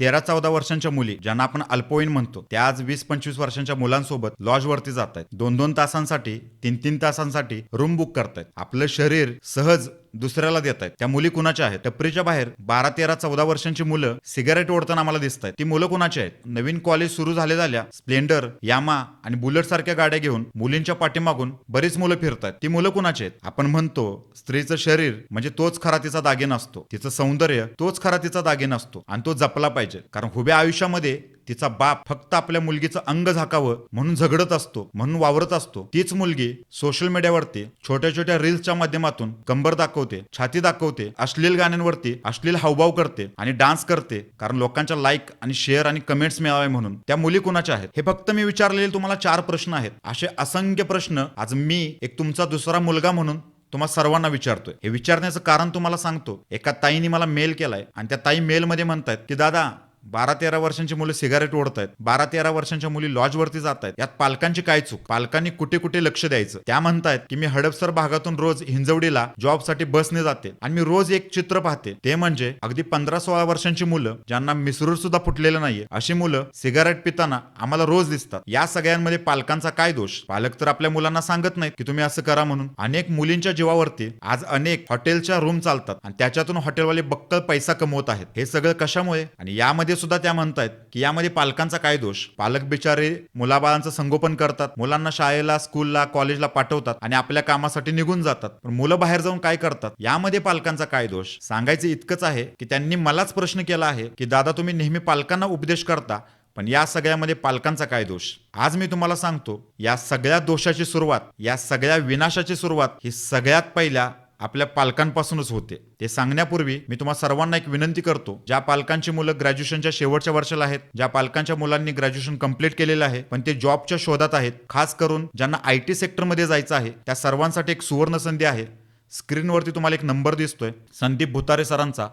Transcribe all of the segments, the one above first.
तेरा चौदा वर्षांच्या मुली ज्यांना आपण अल्पवयीन म्हणतो त्या आज वीस पंचवीस वर्षांच्या मुलांसोबत लॉजवरती जात आहेत दोन दोन तासांसाठी तीन तीन तासांसाठी रूम बुक करतायत. आपलं शरीर सहज दुसऱ्याला देत आहेत. त्या मुली कुणाच्या आहेत? टपरीच्या बाहेर बारा तेरा चौदा वर्षांची मुलं सिगारेट ओढताना आम्हाला दिसत आहेत ती मुलं कुणाची आहेत? नवीन कॉलेज सुरू झाले झाल्या स्प्लेंडर यामा आणि बुलेट सारख्या गाड्या घेऊन मुलींच्या पाठीमागून बरीच मुलं फिरतात ती मुलं कुणाची आहेत? आपण म्हणतो स्त्रीचं शरीर म्हणजे तोच खरा तिचा दागिना असतो. तिचं सौंदर्य तोच खरा तिचा दागिना असतो आणि तो जपला पाहिजे. कारण हुब्या आयुष्यामध्ये तिचा बाप फक्त आपल्या मुलगीचं अंग झाकावं म्हणून झगडत असतो म्हणून वावरत असतो. तीच मुलगी सोशल मीडियावरती छोट्या छोट्या रील्सच्या माध्यमातून कंबर दाखवते छाती दाखवते अश्लील गाण्यांवरती अश्लील हावभाव करते आणि डान्स करते. कारण लोकांच्या लाईक आणि शेअर आणि कमेंट्स मिळावे म्हणून. त्या मुली कुणाच्या आहेत? हे फक्त मी विचारलेले तुम्हाला चार प्रश्न आहेत. असे असंख्य प्रश्न आज मी एक तुमचा दुसरा मुलगा म्हणून तुम्हाला सर्वांना विचारतोय. हे विचारण्याचं कारण तुम्हाला सांगतो. एका ताईने मला मेल केलाय आणि त्या ताई मेलमध्ये म्हणतायत की दादा बारा तेरा वर्षांची मुलं सिगारेट ओढत आहेत बारा तेरा वर्षांच्या मुली लॉजवरती जात आहेत यात पालकांची काय चूक? पालकांनी कुठे कुठे लक्ष द्यायचं? त्या म्हणतायत की मी हडपसर भागातून रोज हिंजवडीला जॉबसाठी बसने जाते आणि मी रोज एक चित्र पाहते. ते म्हणजे अगदी पंधरा सोळा वर्षांची मुलं ज्यांना मिसरूर सुद्धा फुटलेलं नाहीये. अशी मुलं सिगारेट पिताना आम्हाला रोज दिसतात. या सगळ्यांमध्ये पालकांचा काय दोष? पालक तर आपल्या मुलांना सांगत नाहीत की तुम्ही असं करा म्हणून. अनेक मुलींच्या जीवावरती आज अनेक हॉटेलच्या रूम चालतात आणि त्याच्यातून हॉटेलवाले बक्कल पैसा कमवत आहेत. हे सगळं कशामुळे? आणि यामध्ये सुद्धा त्या म्हणतायत की यामध्ये पालकांचा काय दोष? पालक बिचारे मुलाबाळांचं संगोपन करतात मुलांना शाळेला स्कूलला कॉलेजला पाठवतात आणि आपल्या कामासाठी निघून जातात. पण मुलं बाहेर जाऊन काय करतात? यामध्ये पालकांचा काय दोष? सांगायचं इतकंच आहे की त्यांनी मलाच प्रश्न केला आहे की दादा तुम्ही नेहमी पालकांना उपदेश करता पण या सगळ्यामध्ये पालकांचा काय दोष? आज मी तुम्हाला सांगतो या सगळ्या दोषाची सुरुवात या सगळ्या विनाशाची सुरुवात ही सगळ्यात पहिल्या आपल्या पालकांपासूनच होते. ते सांगण्यापूर्वी मी तुम्हाला सर्वांना एक विनंती करतो. ज्या पालकांची मुलं ग्रॅज्युएशनच्या शेवटच्या वर्षाला आहेत ज्या पालकांच्या मुलांनी ग्रॅज्युएशन कंप्लीट केलेलं आहे पण ते जॉबच्या शोधात आहेत खास करून ज्यांना आय टी सेक्टरमध्ये जायचं आहे त्या सर्वांसाठी एक सुवर्ण संधी आहे. स्क्रीनवरती तुम्हाला एक नंबर दिसतोय. संदीप भुतारे सरांचा.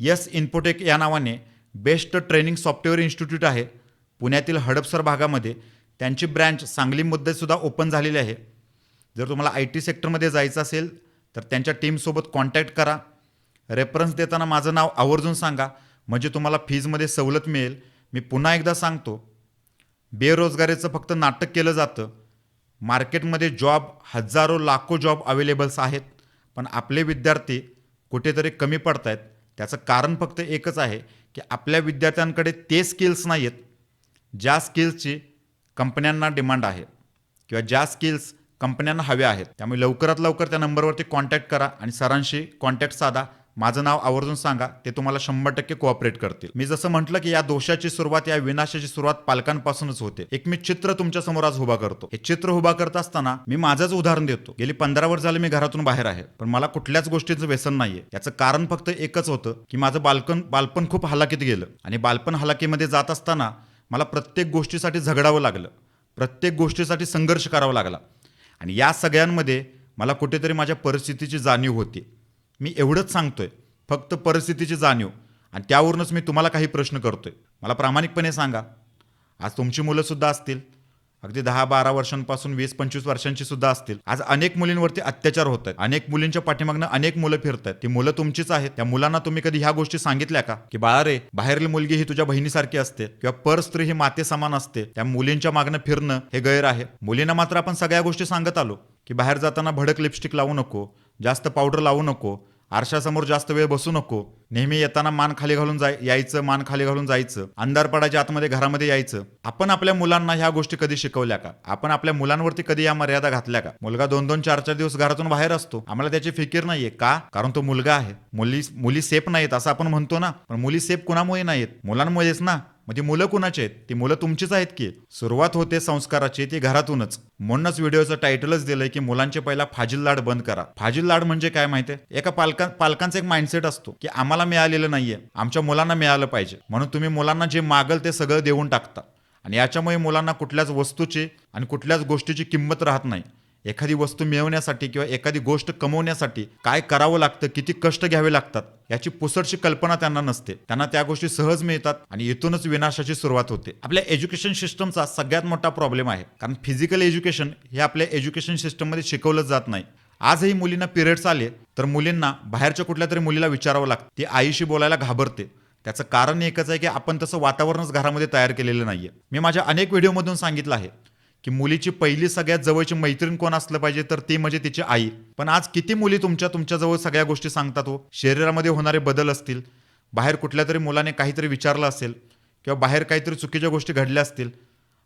यस इन्फोटेक या नावाने बेस्ट ट्रेनिंग सॉफ्टवेअर इन्स्टिट्यूट आहे. पुण्यातील हडपसर भागामध्ये त्यांची ब्रँच सांगलीमध्ये सुद्धा ओपन झालेली आहे. जर तुम्हाला आय टी सेक्टरमध्ये जायचं असेल तर त्यांच्या टीमसोबत कॉन्टॅक्ट करा. रेफरन्स देताना माझं नाव आवर्जून सांगा. म्हणजे तुम्हाला फीजमध्ये सवलत मिळेल. मी पुन्हा एकदा सांगतो. बेरोजगारीचं फक्त नाटक केलं जातं. मार्केटमध्ये जॉब हजारो लाखो जॉब अवेलेबल्स आहेत. पण आपले विद्यार्थी कुठेतरी कमी पडत आहेत त्याचं कारण फक्त एकच आहे की आपल्या विद्यार्थ्यांकडे ते स्किल्स नाही आहेत ज्या स्किल्सची कंपन्यांना डिमांड आहे. किंवा ज्या स्किल्स कंपन्यांना हव्या आहेत. त्यामुळे लवकरात लवकर त्या नंबरवरती कॉन्टॅक्ट करा आणि सरांशी कॉन्टॅक्ट साधा. माझं नाव आवर्जून सांगा. ते तुम्हाला शंभर टक्के कोऑपरेट करतील. मी जसं म्हटलं की या दोषाची सुरुवात या विनाशाची सुरुवात पालकांपासूनच होते. एक मी चित्र तुमच्यासमोर आज उभा करतो. हे चित्र उभा करत असताना मी माझंच उदाहरण देतो. गेली पंधरा वर्ष झाले मी घरातून बाहेर आहे. पण मला कुठल्याच गोष्टीचं व्यसन नाहीये. याचं कारण फक्त एकच होतं की माझं बालकण बालपण खूप हलाखीत गेलं. आणि बालपण हलाखीमध्ये जात असताना मला प्रत्येक गोष्टीसाठी झगडावं लागलं. प्रत्येक गोष्टीसाठी संघर्ष करावा लागला. आणि या सगळ्यांमध्ये मला कुठेतरी माझ्या परिस्थितीची जाणीव होती. मी एवढंच सांगतोय फक्त परिस्थितीची जाणीव. आणि त्यावरूनच मी तुम्हाला काही प्रश्न करतोय. मला प्रामाणिकपणे सांगा. आज तुमची मुलंसुद्धा असतील. अगदी दहा बारा वर्षांपासून वीस पंचवीस वर्षांची सुद्धा असतील. आज अनेक मुलींवरती अत्याचार होत आहेत अनेक मुलींच्या पाठीमागनं अनेक मुलं फिरत आहेत ती मुलं तुमचीच आहेत. त्या मुलांना तुम्ही कधी ह्या गोष्टी सांगितल्या का? की बाळा रे बाहेरील मुलगी ही तुझ्या बहिणीसारखी असते किंवा पर स्त्री ही माते समान असते. त्या मुलींच्या मागणं फिरणं हे गैर आहे. मुलींना मात्र आपण सगळ्या गोष्टी सांगत आलो की बाहेर जाताना भडक लिपस्टिक लावू नको जास्त पावडर लावू नको आरशासमोर जास्त वेळ बसू नको नेहमी येताना मान खाली घालून जाय यायचं मान खाली घालून जायचं. अंधार पडायच्या आतमध्ये घरामध्ये यायचं. आपण आपल्या मुलांना ह्या गोष्टी कधी शिकवल्या का? आपण आपल्या मुलांवरती कधी या मर्यादा घातल्या का? मुलगा दोन दोन चार चार दिवस घरातून बाहेर असतो. आम्हाला त्याची फिकीर नाहीये. का? कारण तो मुलगा आहे. मुली मुली सेफ नाहीत असं आपण म्हणतो ना. पण मुली सेफ कुणामुळे नाहीत मुलांमुळेच ना. मग ती मुलं कुणाची आहेत? ती मुलं तुमचीच आहेत की? सुरुवात होते संस्काराची ती घरातूनच. म्हणूनच व्हिडिओचं टायटलच दिलंय की मुलांचे पहिला फाजील लाड बंद करा. फाजील लाड म्हणजे काय माहितीये एका पालका पालकांचा एक माइंडसेट असतो की आम्हाला मिळालेलं नाहीये. आमच्या मुलांना मिळालं पाहिजे. म्हणून तुम्ही मुलांना जे मागल ते सगळं देऊन टाकता. आणि याच्यामुळे मुलांना कुठल्याच वस्तूची आणि कुठल्याच गोष्टीची किंमत राहत नाही. एखादी वस्तू मिळवण्यासाठी किंवा एखादी गोष्ट कमवण्यासाठी काय करावं लागतं किती कष्ट घ्यावे लागतात याची पुसटशी कल्पना त्यांना नसते. त्यांना त्या गोष्टी सहज मिळतात आणि इथूनच विनाशाची सुरुवात होते. आपल्या एज्युकेशन सिस्टमचा सगळ्यात मोठा प्रॉब्लेम आहे. कारण फिजिकल एज्युकेशन हे आपल्या एज्युकेशन सिस्टममध्ये शिकवलं जात नाही. आजही मुलींना पिरियड्स आले तर मुलींना बाहेरच्या कुठल्या तरी मुलीला विचारावं लागतं. ती आईशी बोलायला घाबरते. त्याचं कारण एकच आहे की आपण तसं वातावरणच घरामध्ये तयार केलेलं नाहीये. मी माझ्या अनेक व्हिडिओमधून सांगितलं आहे. की मुलीची पहिली सगळ्यात जवळची मैत्रीण कोण असलं पाहिजे तर ती म्हणजे तिची आई. पण आज किती मुली तुमच्या तुमच्याजवळ सगळ्या गोष्टी सांगतात हो? शरीरामध्ये होणारे बदल असतील. बाहेर कुठल्या तरी मुलाने काहीतरी विचारलं असेल किंवा बाहेर काहीतरी चुकीच्या गोष्टी घडल्या असतील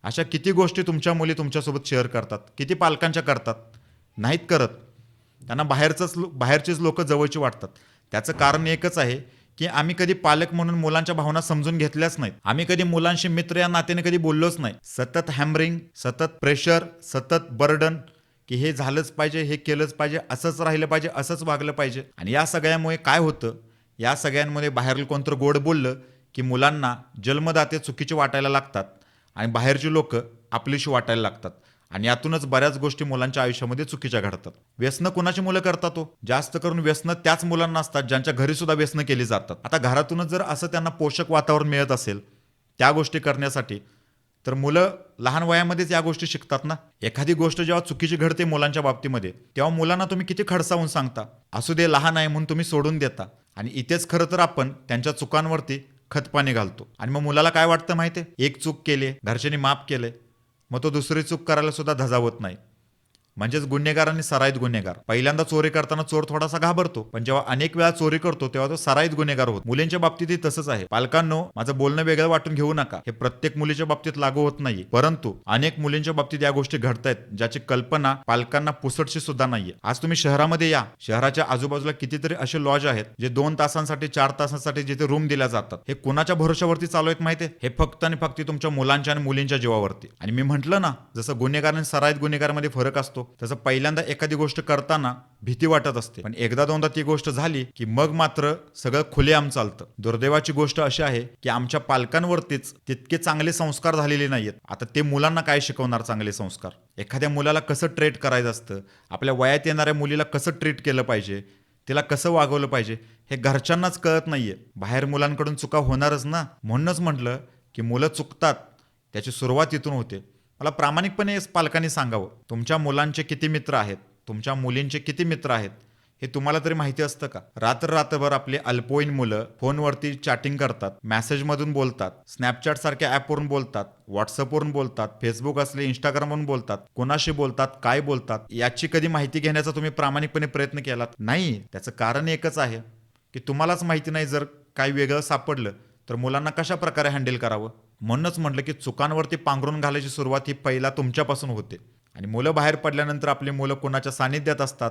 अशा किती गोष्टी तुमच्या मुली तुमच्यासोबत शेअर करतात? किती पालकांच्या करतात? नाहीत करत. त्यांना बाहेरचंच लो- लोक जवळची वाटतात. त्याचं कारण एकच आहे की आम्ही कधी पालक म्हणून मुलांच्या भावना समजून घेतल्याच नाहीत. आम्ही कधी मुलांशी मित्र या नात्याने कधी बोललोच नाही. सतत हॅमरिंग सतत प्रेशर सतत बर्डन की हे झालंच पाहिजे हे केलंच पाहिजे असंच राहिलं पाहिजे असंच वागलं पाहिजे. आणि या सगळ्यामुळे काय होतं? या सगळ्यांमध्ये बाहेरील कोणतं गोड बोललं की मुलांना जन्मदाते चुकीचे वाटायला लागतात आणि बाहेरची लोक आपलीशी वाटायला लागतात. आणि यातूनच बऱ्याच गोष्टी मुलांच्या आयुष्यामध्ये चुकीच्या घडतात. व्यसनं कोणाची मुलं करतात तो जास्त करून व्यसनं त्याच मुलांना असतात ज्यांच्या घरी सुद्धा व्यसनं केली जातात. आता घरातूनच जर असं त्यांना पोषक वातावरण मिळत असेल त्या गोष्टी करण्यासाठी तर मुलं लहान वयामध्येच या गोष्टी शिकतात ना? एखादी गोष्ट जेव्हा चुकीची घडते मुलांच्या बाबतीमध्ये तेव्हा मुलांना तुम्ही किती खडसावून सांगता? असू दे लहान आहे म्हणून तुम्ही सोडून देता. आणि इथेच खरं तर आपण त्यांच्या चुकांवरती खतपाणी घालतो. आणि मग मुलाला काय वाटतं माहिती एक चूक केली घरच्यांनी माफ केले मग तो दुसरी चूक करायला सुद्धा धजावत नाही. म्हणजेच गुन्हेगार आणि सराईत गुन्हेगार. पहिल्यांदा चोरी करताना चोर थोडासा घाबरतो पण जेव्हा अनेक वेळा चोरी करतो तेव्हा तो सराईत गुन्हेगार होतो. मुलींच्या बाबतीतही तसंच आहे. पालकांनो माझं बोलणं वेगळं वाटून घेऊ नका. हे प्रत्येक मुलीच्या बाबतीत लागू होत नाही परंतु अनेक मुलींच्या बाबतीत या गोष्टी घडतायत ज्याची कल्पना पालकांना पुसटशी सुद्धा नाहीये. आज तुम्ही शहरामध्ये या. शहराच्या आजूबाजूला कितीतरी असे लॉज आहेत जे दोन तासांसाठी चार तासांसाठी जिथे रूम दिल्या जातात. हे कुणाच्या भरोशावरती चालू आहेत माहिती हे फक्त आणि फक्त तुमच्या मुलांच्या आणि मुलींच्या जीवावरती. आणि मी म्हटलं ना जसं गुन्हेगार आणि सराईत गुन्हेगारमध्ये फरक असतो तसं पहिल्यांदा एखादी गोष्ट करताना भीती वाटत असते. पण एकदा दोनदा ती गोष्ट झाली की मग मात्र सगळं खुलेआम चालतं. दुर्दैवाची गोष्ट अशी आहे की आमच्या पालकांवरतीच तितके चांगले संस्कार झालेले नाहीयेत. आता ते मुलांना काय शिकवणार चांगले संस्कार? एखाद्या मुलाला कसं ट्रीट करायचं असतं? आपल्या वयात येणाऱ्या मुलीला कसं ट्रीट केलं पाहिजे? तिला कसं वागवलं पाहिजे? हे घरच्यांनाच कळत नाहीये. बाहेर मुलांकडून चुका होणारच ना? म्हणूनच म्हटलं की मुलं चुकतात. त्याची सुरुवात इथून होते. मला प्रामाणिकपणे पालकांनी सांगावं. तुमच्या मुलांचे किती मित्र आहेत? तुमच्या मुलींचे किती मित्र आहेत? हे तुम्हाला तरी माहिती असतं का? रात्र रात्रभर आपली अल्पवयीन मुलं फोनवरती चॅटिंग करतात मेसेजमधून बोलतात स्नॅपचॅट सारख्या ॲपवरून बोलतात व्हॉट्सअपवरून बोलतात फेसबुक असले इंस्टाग्रामवरून बोलतात कोणाशी बोलतात काय बोलतात याची कधी माहिती घेण्याचा तुम्ही प्रामाणिकपणे प्रयत्न केलात? नाही. त्याचं कारण एकच आहे की तुम्हालाच माहिती नाही जर काही वेगळं सापडलं तर मुलांना कशा प्रकारे हँडल करावं? म्हणूनच म्हटलं की चुकांवरती पांघरून घालायची सुरुवात ही पहिला तुमच्यापासून होते. आणि मुलं बाहेर पडल्यानंतर आपली मुलं कोणाच्या सानिध्यात असतात?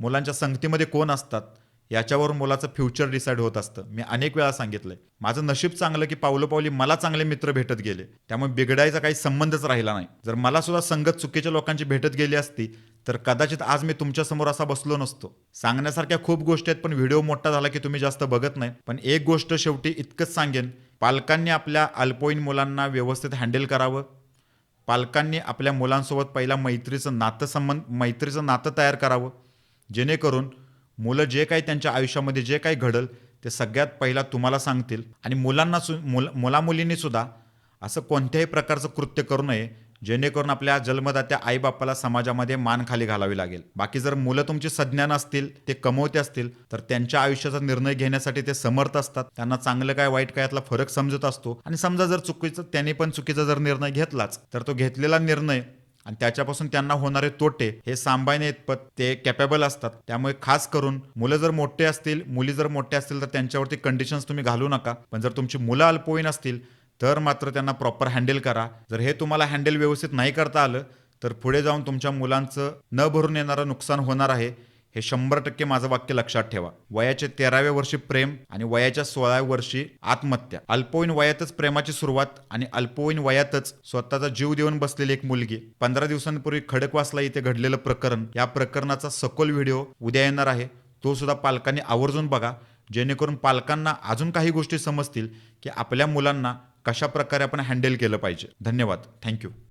मुलांच्या संगतीमध्ये कोण असतात? याच्यावरून मुलाचं फ्युचर डिसाईड होत असतं. मी अनेक वेळा सांगितलंय. माझं नशीब चांगलं की पावलं पावली मला चांगले मित्र भेटत गेले. त्यामुळे बिघडायचा काही संबंधच राहिला नाही. जर मला सुद्धा संगत चुकीच्या लोकांची भेटत गेली असती तर कदाचित आज मी तुमच्यासमोर असा बसलो नसतो. सांगण्यासारख्या खूप गोष्टी आहेत पण व्हिडिओ मोठा झाला की तुम्ही जास्त बघत नाही. पण एक गोष्ट शेवटी इतकंच सांगेन पालकांनी आपल्या अल्पवयीन मुलांना व्यवस्थित हँडल करावं. पालकांनी आपल्या मुलांसोबत पहिला मैत्रीचं नातं संबंध मैत्रीचं नातं तयार करावं. जेणेकरून मुलं जे काही त्यांच्या आयुष्यामध्ये जे काही घडल ते सगळ्यात पहिला तुम्हाला सांगतील. आणि मुलांना सु मुल मुलामुलींनीसुद्धा असं कोणत्याही प्रकारचं कृत्य करू नये जेणेकरून आपल्या जन्मदात्या आईबापाला समाजामध्ये मान खाली घालावी लागेल. बाकी जर मुलं तुमची सज्ञान असतील ते कमवते असतील तर त्यांच्या आयुष्याचा निर्णय घेण्यासाठी ते समर्थ असतात. त्यांना चांगलं काय वाईट काय यातला फरक समजत असतो. आणि समजा जर चुकीचं त्यांनी पण चुकीचा जर निर्णय घेतलाच तर तो घेतलेला निर्णय आणि त्याच्यापासून त्यांना होणारे तोटे हे सांभाळणे इतपत ते कॅपेबल असतात. त्यामुळे खास करून मुलं जर मोठे असतील मुली जर मोठे असतील तर त्यांच्यावरती कंडिशन्स तुम्ही घालू नका. पण जर तुमची मुलं अल्पवयीन असतील तर मात्र त्यांना प्रॉपर हँडल करा. जर हे तुम्हाला हँडल व्यवस्थित नाही करता आलं तर पुढे जाऊन तुमच्या मुलांचं न भरून येणारं नुकसान होणार आहे हे शंभर टक्के माझं वाक्य लक्षात ठेवा. वयाच्या तेराव्या वर्षी प्रेम आणि वयाच्या सोळाव्या वर्षी आत्महत्या. अल्पवयीन वयातच प्रेमाची सुरुवात आणि अल्पवयीन वयातच स्वतःचा जीव देऊन बसलेली एक मुलगी. पंधरा दिवसांपूर्वी खडकवासला इथे घडलेलं प्रकरण या प्रकरणाचा सखोल व्हिडिओ उद्या येणार आहे. तो सुद्धा पालकांनी आवर्जून बघा. जेणेकरून पालकांना अजून काही गोष्टी समजतील की आपल्या मुलांना कशा प्रकारे आपण हँडल केलं पाहिजे. धन्यवाद. थँक्यू.